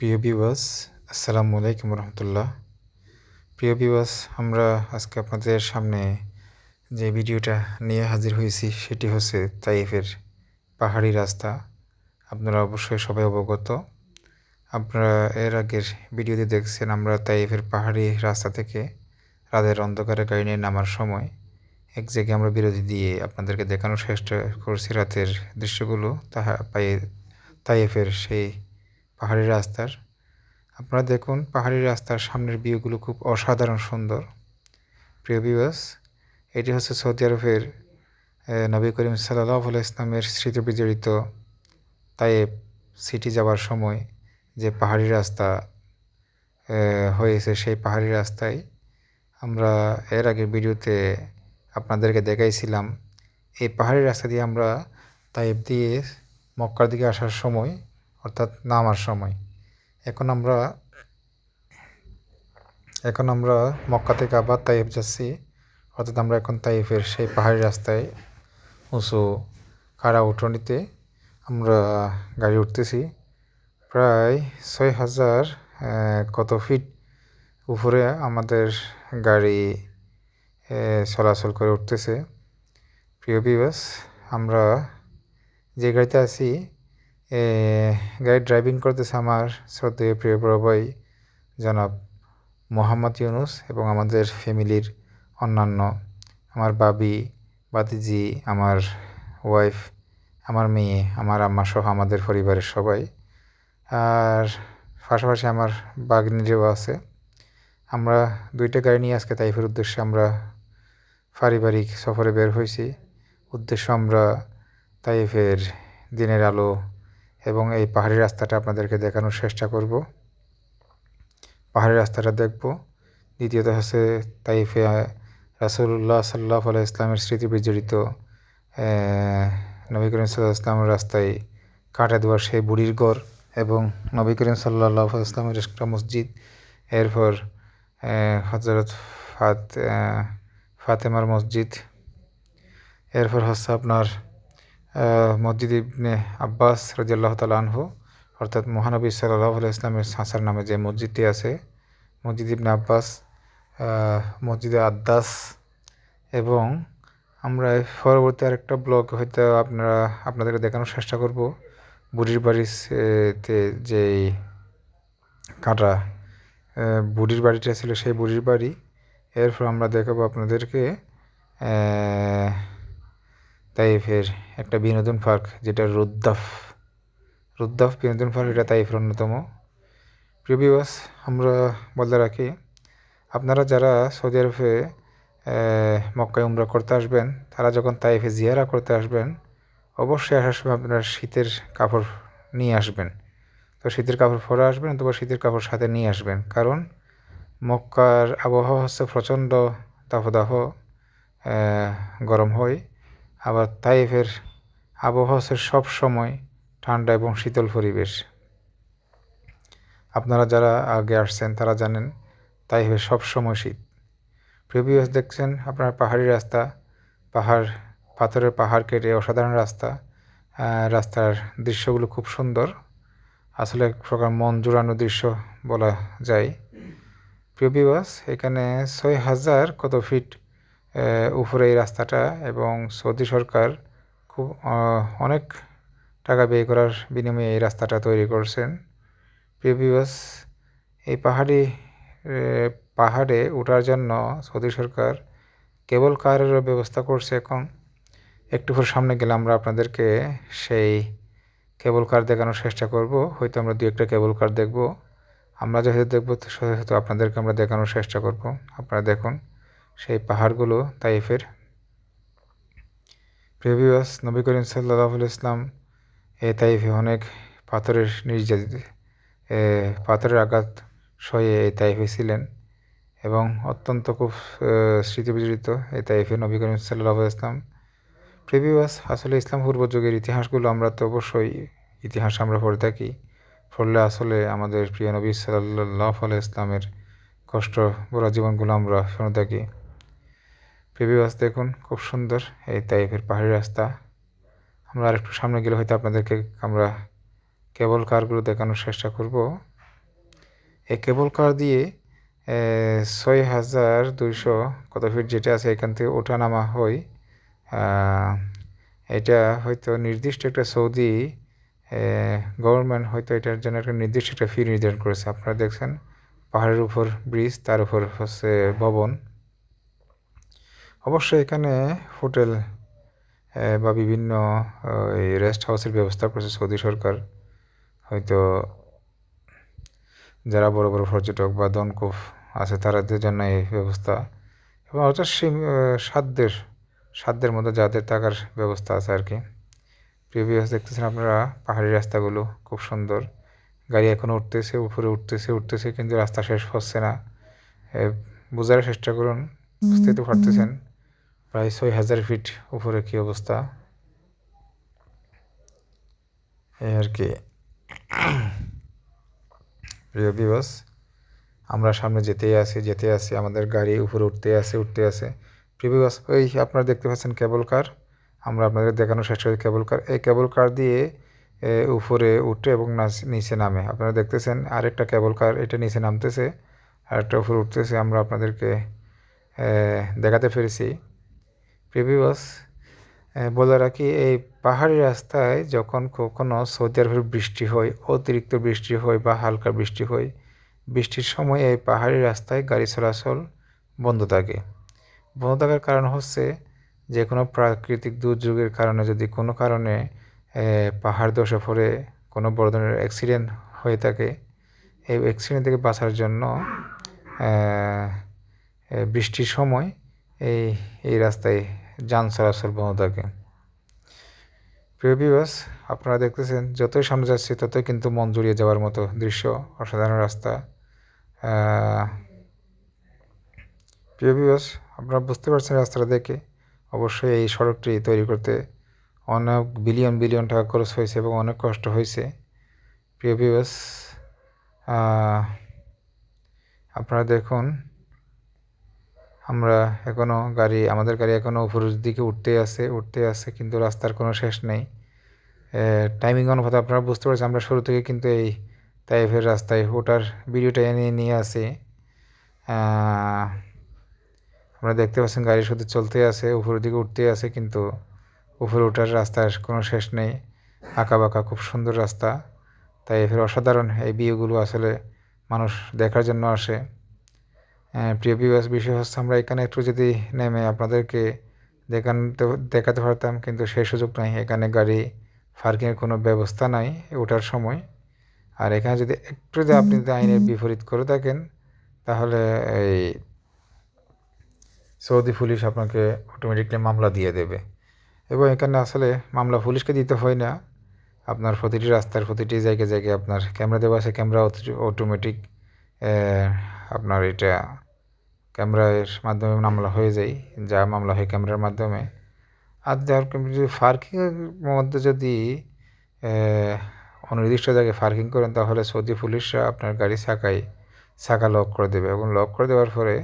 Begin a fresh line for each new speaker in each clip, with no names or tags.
প্রিয় বিবাস আসসালামু আলাইকুম রহমতুল্লাহ। প্রিয় বিবাস আমরা আজকে আপনাদের সামনে যে ভিডিওটা নিয়ে হাজির হয়েছি, সেটি হচ্ছে তাইফের পাহাড়ি রাস্তা। আপনারা অবশ্যই সবাই অবগত। আপনারা এর আগের ভিডিওতে দেখছেন আমরা তাইফের পাহাড়ি রাস্তা থেকে রাতের অন্ধকারে গাড়ি নিয়ে নামার সময় এক জায়গায় আমরা বিরতি দিয়ে আপনাদেরকে দেখানোর চেষ্টা করছি রাতের দৃশ্যগুলো, তাহা পাই তাইফের সেই পাহাড়ি রাস্তার। আপনারা দেখুন পাহাড়ি রাস্তার সামনের ভিউগুলো খুব অসাধারণ সুন্দর। প্রিয় ভিউয়ার্স এটি হচ্ছে সৌদি আরবের নবী করিম সাল্লাহ ইসলামের স্মৃতি বিজড়িত তাইব সিটি যাওয়ার সময় যে পাহাড়ি রাস্তা হয়েছে সেই পাহাড়ি রাস্তায় আমরা এর আগে ভিডিওতে আপনাদেরকে দেখাইছিলাম। এই পাহাড়ি রাস্তা দিয়ে আমরা তাইব দিয়ে মক্কার দিকে আসার সময় অর্থাৎ নামার সময়। এখন আমরা এখন আমরা মক্কা থেকে আবার তাইফ যাচ্ছি। অর্থাৎ আমরা এখন তাইফের সেই পাহাড়ি রাস্তায় উঁচু কারা উঠোনিতে আমরা গাড়ি উঠতেছি। প্রায় ছয় হাজার কত ফিট উপরে আমাদের গাড়ি চলাচল করে উঠতেছে। প্রিয় বিবাস আমরা যে গাড়িতে আছি গাড়ি ড্রাইভিং করতেছে আমার শ্রদ্ধেয় প্রিয় বড় জনাব মোহাম্মদ ইউনুস এবং আমাদের ফ্যামিলির অন্যান্য, আমার বাবি বাতিজি আমার ওয়াইফ আমার মেয়ে, আমার আম্মা সহ আমাদের পরিবারের সবাই। আর পাশাপাশি আমার বাগনিরও আছে। আমরা দুইটা গাড়ি নিয়ে আজকে তাইফের উদ্দেশ্যে আমরা পারিবারিক সফরে বের হয়েছি। উদ্দেশ্য আমরা তাইফের দিনের আলো এবং এই পাহাড়ি রাস্তাটা আপনাদেরকে দেখানোর চেষ্টা করব। পাহাড়ি রাস্তাটা দেখব। দ্বিতীয়ত হচ্ছে তাইফে রাসুল্লাহ সাল্লাহ আল্লাহ ইসলামের স্মৃতি বিজড়িত নবী করিম সাল্লাহ ইসলামের রাস্তায় কাটা দেওয়ার সেই বুড়ির গড় এবং নবী করিম সাল্লাহ ইসলামের একটা মসজিদ। এরপর হজরত ফাত ফাতেমার মসজিদ। এরপর হচ্ছে আপনার মসজিদ ইবনে আব্বাস রাজিয়াল্লাহ তালা আনহু, অর্থাৎ মহানবী সাল্লাহ ইসলামের সাঁসার নামে যে মসজিদটি আছে, মসজিদ ইবনে আব্বাস মসজিদে আদ্দাস এবং আমরা পরবর্তী আরেকটা ব্লগ হয়তো আপনারা, আপনাদেরকে দেখানোর চেষ্টা করব, বুড়ির বাড়িতে যেই কাটা বুড়ির বাড়িটা ছিল সেই বুড়ির বাড়ি, এরপর আমরা দেখাবো আপনাদেরকে তাইফের একটা বিনোদন পার্ক যেটা রুদ্দাফ। রুদ্দাফ বিনোদন পার্ক এটা তাইফের অন্যতম। প্রিভিয়াস আমরা বলতে রাখি, আপনারা যারা সৌদি আরবে মক্কায় উমরা করতে আসবেন, তারা যখন তাইফে জিয়ারা করতে আসবেন, অবশ্যই আসার সময় আপনারা শীতের কাপড় নিয়ে আসবেন। তো শীতের কাপড় পরে আসবেন অথবা শীতের কাপড় সাথে নিয়ে আসবেন। কারণ মক্কার আবহাওয়া হচ্ছে প্রচণ্ড দাহদাহ গরম হয়। আবার তাইফের আবহাওয়া হচ্ছে সব সময় ঠান্ডা এবং শীতল পরিবেশ। আপনারা যারা আগে আসছেন, তারা জানেন তাইফে সব সময় শীত। প্রিভিয়াস দেখছেন আপনার পাহাড়ি রাস্তা, পাহাড়, পাথরের পাহাড় কেটে অসাধারণ রাস্তা। রাস্তার দৃশ্যগুলো খুব সুন্দর। আসলে এক প্রকার মন জোড়ানো দৃশ্য বলা যায়। প্রিভিয়াস এখানে ছয় হাজার কত ফিট উপরে এই রাস্তাটা এবং সৌদি সরকার খুব অনেক টাকা ব্যয় করার বিনিময়ে এই রাস্তাটা তৈরি করছেন। প্রিভিয়াস এই পাহাড়ি পাহাড়ে ওঠার জন্য সৌদি সরকার কেবল কারেরও ব্যবস্থা করছে এখন। একটু পর সামনে গেলে আমরা আপনাদেরকে সেই কেবল কার দেখানোর চেষ্টা করব। হয়তো আমরা দু একটা কেবল কার দেখব। আমরা যেহেতু দেখব, সেহেতু আপনাদেরকে আমরা দেখানোর চেষ্টা করব। আপনারা দেখুন। সেই পাহাড়গুলো তাইফের। প্রিভিয়াস নবী করিম সাল্লাহ ইসলাম এ তাইফে অনেক পাথরের নির্যাতিত পাথরের আঘাত সয়ে এই তাইফে ছিলেন এবং অত্যন্ত খুব স্মৃতিবিজড়িত এই তাইফে নবী করিম সাল্লাহ ইসলাম প্রিভিয়াস আসলে ইসলাম পূর্ব যুগের ইতিহাসগুলো আমরা তো অবশ্যই ইতিহাস আমরা পড়ে থাকি, পড়লে আসলে আমাদের প্রিয় নবী সাল্লাহ আলাই ইসলামের কষ্ট বলা জীবনগুলো আমরা শুনে থাকি। প্রিভিয়াস দেখুন, খুব সুন্দর। এই তাইফের পাহাড়ি রাস্তা। আমরা আরেকটু সামনে গেলে হয়তো আপনাদেরকে আমরা কেবল কারগুলো দেখানোর চেষ্টা করব। এই কেবল কার দিয়ে ছয় হাজার দুইশো কত ফিট যেটা আছে এখান থেকে ওঠা নামা হয় এটা হয়তো নির্দিষ্ট একটা সৌদি গভর্নমেন্ট হয়তো এটার জন্য একটা নির্দিষ্ট একটা ফি নির্ধারণ করেছে। আপনারা দেখছেন, পাহাড়ের উপর ব্রিজ তার উপর হচ্ছে ভবন। অবশ্যই এখানে হোটেল বা বিভিন্ন এই রেস্ট হাউসের ব্যবস্থা করেছে সৌদি সরকার। হয়তো যারা বড় বড় পর্যটক বা দনকুফ আছে তাদের জন্য এই ব্যবস্থা। এবং অর্থাৎ সাধ্যের সাধ্যের মধ্যে যাদের থাকার ব্যবস্থা আছে আর কি। প্রিভিয়াস দেখতেছেন আপনারা পাহাড়ি রাস্তাগুলো খুব সুন্দর। গাড়ি এখনও উঠতেছে উপরে উঠতেছে উঠতেছে কিন্তু রাস্তা শেষ হচ্ছে না। বোঝার চেষ্টা করুন বুঝতে তো পারতেছেন। প্রায় ছয় হাজার ফিট উপরে কী অবস্থা? এই আর কি। প্রিয় বিবাস আমরা সামনে যেতেই আসি যেতে আসি আমাদের গাড়ি উপরে উঠতে আসে উঠতে আসে প্রিয় বিবাস ওই আপনারা দেখতে পাচ্ছেন কেবল কার আমরা আপনাদের দেখানোর চেষ্টা করি কেবল কার এই কেবল কার দিয়ে উপরে উঠে এবং নিচে নামে। আপনারা দেখতেছেন আরেকটা কেবল কার এটা নিচে নামতেছে, আরেকটা উপরে উঠতেছে। আমরা আপনাদেরকে দেখাতে পেরেছি। প্রিভিউস বলে রাখি, এই পাহাড়ি রাস্তায় যখন কখনো সৌদি আরবের বৃষ্টি হয়, অতিরিক্ত বৃষ্টি হয় বা হালকা বৃষ্টি হয়, বৃষ্টির সময় এই পাহাড়ি রাস্তায় গাড়ি চলাচল বন্ধ থাকে। বন্ধ থাকার কারণ হচ্ছে যে কোনো প্রাকৃতিক দুর্যোগের কারণে যদি কোনো কারণে পাহাড় ধসে পড়ে, কোনো বড় ধরনের অ্যাক্সিডেন্ট হয়ে থাকে, এই অ্যাক্সিডেন্ট থেকে বাঁচার জন্য বৃষ্টির সময় এই এই রাস্তায় যান চলাচল বন্ধ থাকে। প্রিয় বিবাস আপনারা দেখতেছেন, যতই সামনে যাচ্ছি, ততই কিন্তু মন জুড়িয়ে যাওয়ার মতো দৃশ্য, অসাধারণ রাস্তা। প্রিয় বিবাস আপনারা বুঝতে পারছেন রাস্তাটা দেখে। অবশ্যই এই সড়কটি তৈরি করতে অনেক বিলিয়ন বিলিয়ন টাকা খরচ হয়েছে এবং অনেক কষ্ট হয়েছে। প্রিয় বিবাস আপনারা দেখুন আমরা এখনও গাড়ি, আমাদের গাড়ি এখনও উপরের দিকে উঠতে আছে উঠতে আছে, কিন্তু রাস্তার কোনো শেষ নেই। টাইমিং অনুপাতে আপনারা বুঝতে পারছেন, আমরা শুরু থেকে কিন্তু এই তাইফের রাস্তায় ওটার ভিডিওটা এনে নিয়ে আসি আমরা দেখতে পাচ্ছেন গাড়ি শুধু চলতে আছে, উপরের দিকে উঠতে আছে, কিন্তু উপরে ওঠার রাস্তার কোনো শেষ নেই। আঁকা বাঁকা খুব সুন্দর রাস্তা। তাই এর অসাধারণ এই বিয়েগুলো আসলে মানুষ দেখার জন্য আসে। প্রিয় বিবাস বিষয় হচ্ছে আমরা এখানে একটু যদি নেমে আপনাদেরকে দেখাতে দেখাতে পারতাম কিন্তু সেই সুযোগ নাই। এখানে গাড়ি পার্কিংয়ের কোনো ব্যবস্থা নাই ওঠার সময়। আর এখানে যদি একটু যদি আপনি যদি আইনের বিপরীত করে থাকেন তাহলে এই সৌদি পুলিশ আপনাকে অটোমেটিকলি মামলা দিয়ে দেবে। এবং এখানে আসলে মামলা পুলিশকে দিতে হয় না। আপনার প্রতিটি রাস্তার প্রতিটি জায়গায় জায়গায় আপনার ক্যামেরা দেওয়া আছে ক্যামেরা অটোমেটিক আপনার এটা ক্যামেরার মাধ্যমে মামলা হয়ে যায়, যা মামলা হয় ক্যামেরার মাধ্যমে। আর যার যদি পার্কিংয়ের মধ্যে যদি অনির্দিষ্ট জায়গায় পার্কিং করেন, তাহলে সৌদি পুলিশরা আপনার গাড়ি চাকায় চাকা লক করে দেবে এবং লক করে দেওয়ার পরে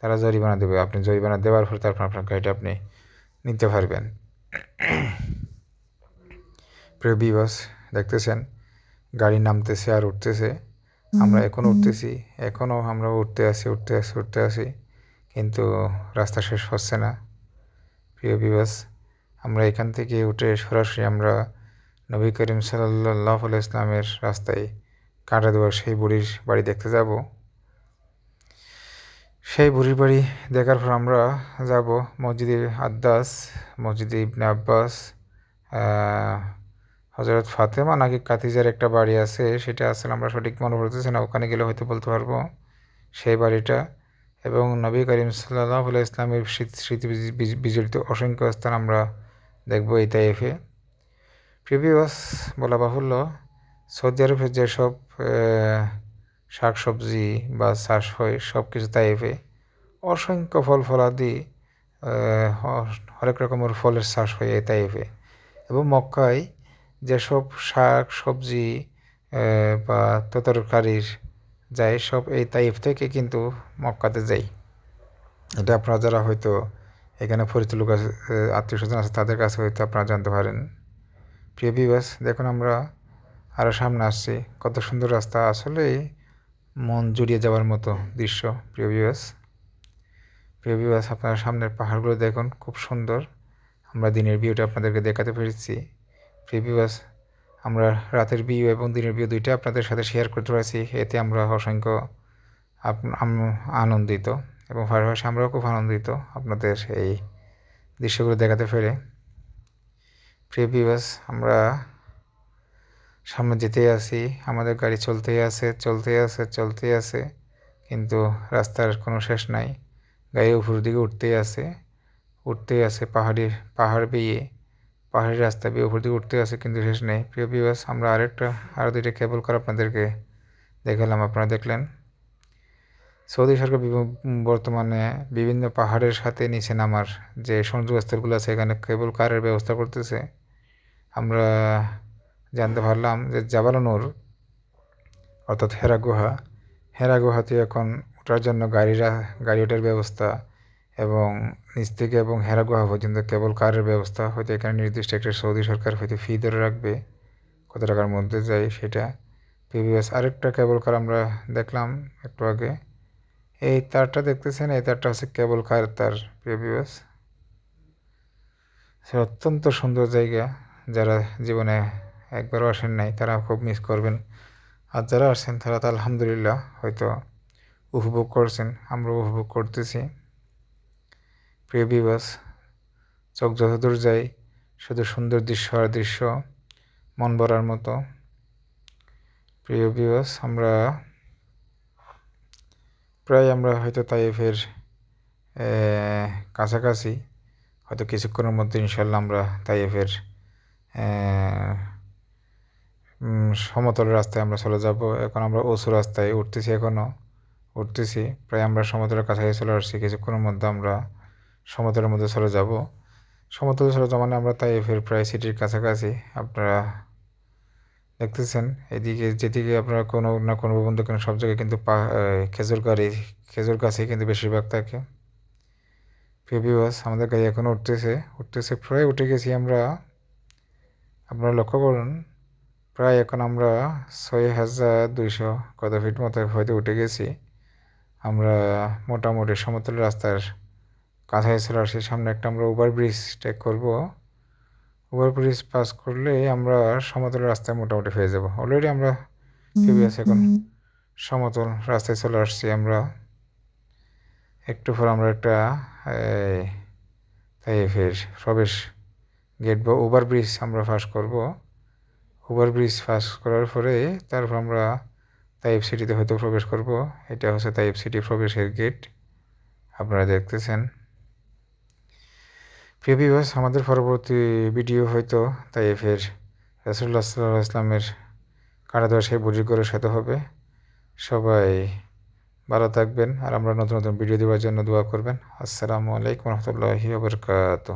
তারা জরিমানা দেবে। আপনি জরিমানা দেওয়ার পরে তারপর আপনার গাড়িটা আপনি নিতে পারবেন। প্রিয় বিবাস দেখতেছেন, গাড়ি নামতেছে আর উঠতেছে। আমরা এখন উঠতেছি। এখনও আমরা উঠতে আসি উঠতে আসি উঠতে আসি। কিন্তু রাস্তা শেষ হচ্ছে না। প্রিয় বিবাস আমরা এখান থেকে উঠে সরাসরি আমরা নবী করিম সাল্লাহ ইসলামের রাস্তায় কাটা দেওয়ার সেই বুড়ির বাড়ি দেখতে যাব। সেই বুড়ির বাড়ি দেখার পর আমরা যাব মসজিদে আদ্দাস মসজিদে ইবনে আব্বাস হজরত ফাতেমা নাকি কাতিজার একটা বাড়ি আছে, সেটা আসলে আমরা সঠিক মনে পড়তেছি না, ওখানে গেলে হয়তো বলতে পারব। সেই বাড়িটা এবং নবী করিম সাল্লাহ ইসলামের স্মৃতি বিজড়িত অসংখ্য স্থান আমরা দেখব এই তাইফে। প্রিভিয়াস বলা বাহুল্য, সৌদি আরবের যেসব শাক সবজি বা চাষ হয় সব কিছু তাইফে। অসংখ্য ফল ফলাদি হরেক রকমের ফলের চাষ হয় এই তাইফে। এবং মক্কায় যেসব শাক, সবজি বা তরকারির যায়, সব এই তাইফ থেকে কিন্তু মক্কাতে যাই এটা আপনারা যারা হয়তো এখানে পরিচিত লোক আছে আত্মীয় স্বজন আছে, তাদের কাছে হয়তো আপনারা জানতে পারেন। প্রিয় বিবাস দেখুন আমরা আরও সামনে আসছি। কত সুন্দর রাস্তা, আসলে মন জুড়িয়ে যাওয়ার মতো দৃশ্য, প্রিয় ভিউয়ার্স। প্রিয় ভিউয়ার্স, আপনার সামনের পাহাড়গুলো দেখুন, খুব সুন্দর। আমরা দিনের ভিউটা আপনাদেরকে দেখাতে পেরেছি। প্রিয় ভিউয়ার্স আমরা রাতের ভিউ এবং দিনের ভিউ দুইটা আপনাদের সাথে শেয়ার করতে পারছি। এতে আমরা অসংখ্য আনন্দিত এবং পাশাপাশি আমরাও খুব আনন্দিত আপনাদের এই দৃশ্যগুলো দেখাতে পেরে। প্রিয় ভিউয়ার্স আমরা সামনে যেতেই আছি। আমাদের গাড়ি চলতেই আছে চলতেই আছে চলতেই আছে। কিন্তু রাস্তার কোনো শেষ নাই। গাড়ি উপর দিকে উঠতেই আছে উঠতেই আছে পাহাড়ি পাহাড় বেয়ে। পাহাড়ি রাস্তা বেয়ে উপর দিকে উঠতে আছে, কিন্তু শেষ নেই। প্রিয় বিবাস আমরা আরেকটা আরও দুইটা কেবল কার আপনাদেরকে দেখালাম, আপনারা দেখলেন। সৌদি সরকার বর্তমানে বিভিন্ন পাহাড়ের সাথে নিচে নামার যে সংযোগস্থলগুলো আছে, এখানে কেবল কারের ব্যবস্থা করতেছে। আমরা জানতে পারলাম যে জাবালানুর, অর্থাৎ হেরা গুহা হেরা গুহাতে এখন ওঠার জন্য গাড়িরা, গাড়ি ওঠার ব্যবস্থা এবং নিচ থেকে এবং হেরা গুহা পর্যন্ত কেবল কারের ব্যবস্থা হয়তো এখানে নির্দিষ্ট একটা সৌদি সরকার হয়তো ফি ধরে রাখবে। কত টাকার মধ্যে যায় সেটা। পিবিএস আরেকটা কেবল কার আমরা দেখলাম একটু আগে। এই তারটা দেখতেছেন? এই তারটা হচ্ছে কেবল কার তার পিবিএস সে অত্যন্ত সুন্দর জায়গা। যারা জীবনে একবারও আসেন নাই, তারা খুব মিস করবেন। আর যারা আসছেন তারা তো আলহামদুলিল্লাহ হয়তো উপভোগ করছেন। আমরা উপভোগ করতেছি। প্রিয় বিবাস চোখ যতদূর যাই শুধু সুন্দর দৃশ্য আর দৃশ্য মন ভরার মতো। প্রিয় বিবাস আমরা প্রায় আমরা হয়তো তাইফের কাছাকাছি, হয়তো কিছুক্ষণের মধ্যে ইনশাল্লাহ আমরা তাইফের সমতল রাস্তায় আমরা চলে যাব। এখন আমরা উঁচু রাস্তায় উঠতেছি এখনও উঠতেছি। প্রায় আমরা সমতলের কাছাকাছি চলে আসছি, কিছুক্ষণের মধ্যে আমরা সমতলের মধ্যে চলে যাব। সমতলে চলে যাওয়া মানে আমরা তাই ফের প্রায় সিটির কাছাকাছি। আপনারা দেখতেছেন, এদিকে যেদিকে আপনারা কোনো না কোনো ভবন দেখেন সব জায়গায় কিন্তু খেজুর গাড়ি, খেজুর গাছই কিন্তু বেশিরভাগ থাকে। প্রিভিউস আমাদের গাড়ি এখন উঠতেছে। উঠতেছে, প্রায় উঠে গেছি আমরা। আপনারা লক্ষ্য করুন, প্রায় এখন আমরা ছয় হাজার দুইশো কত ফিট মতো হয়তো উঠে গেছি। আমরা মোটামুটি সমতল রাস্তার কাছাই চলে আসি সামনে একটা আমরা ওভারব্রিজ ট্রেক করব। ওভারব্রিজ পাস করলে আমরা সমতল রাস্তায় মোটামুটি হয়ে যাব। অলরেডি আমরা আছে এখন সমতল রাস্তায় চলে আসছি আমরা। একটু পর আমরা একটা তাই ফের প্রবেশ গেট বা ওভারব্রিজ আমরা পাস করব। ওভার ব্রিজ পাস করার পরে তারপর আমরা তাইব সিটিতে হয়তো প্রবেশ করব। এটা হচ্ছে তাইব সিটি প্রবেশের গেট আপনারা দেখতেছেন। প্রিয় বিভাস আমাদের পরবর্তী ভিডিও হয়তো তাইফের রাসুল্লাহ সাল্লাহ ইসলামের কারা সেই করে সাথে হবে। সবাই ভালো থাকবেন, আর আমরা নতুন নতুন ভিডিও দেওয়ার জন্য দোয়া করবেন। আসসালামু আলাইকুম রহমতুল্লাহি বরকাত